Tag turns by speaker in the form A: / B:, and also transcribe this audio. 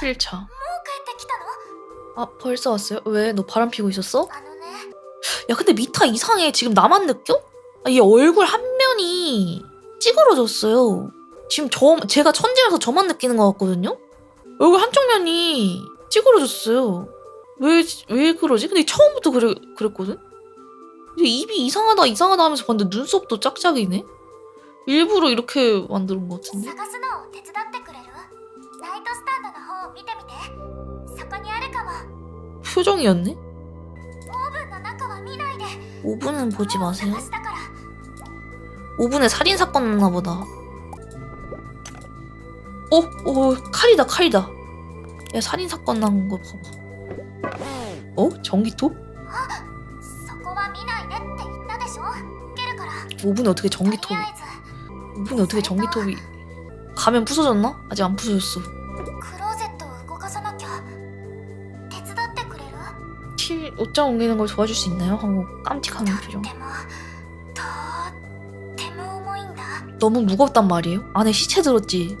A: 8차. 아, 벌써 왔어요? 왜? 너 바람 피고 있었어? 야, 근데 미타 이상해. 지금 나만 느껴? 아, 얘 얼굴 한 면이 찌그러졌어요. 지금 저, 제가 천재라서 저만 느끼는 것 같거든요? 얼굴 한쪽 면이 찌그러졌어요. 왜, 왜 그러지? 근데 처음부터 그래, 그랬거든? 근데 입이 이상하다, 이상하다 하면서 봤는데 눈썹도 짝짝이네? 일부러 이렇게 만든 것 같은데?
B: トスタンドの方を見てみてそこにあるかも
A: 표정이었네?
B: オーブンの中は見ないで
A: 5분은 보지 마세요.
B: 探したから
A: 5분에 살인사건 났나 보다. 어? 어, 칼이다, 칼이다. 야, 살인사건 난 거 봐봐. 어? 전기톱?
B: そこは見ないでって言ったでしょ受けるから
A: 5분에 어떻게
B: とり
A: 전기톱이,
B: あえず
A: 5분에 어떻게 전기톱이. 가면 부서졌나? 아직 안 부서졌어. 실 옷장 옮기는 걸 도와줄 수 있나요? 하고 깜찍한 표정. 너무 무겁단 말이에요. 안에 시체 들었지.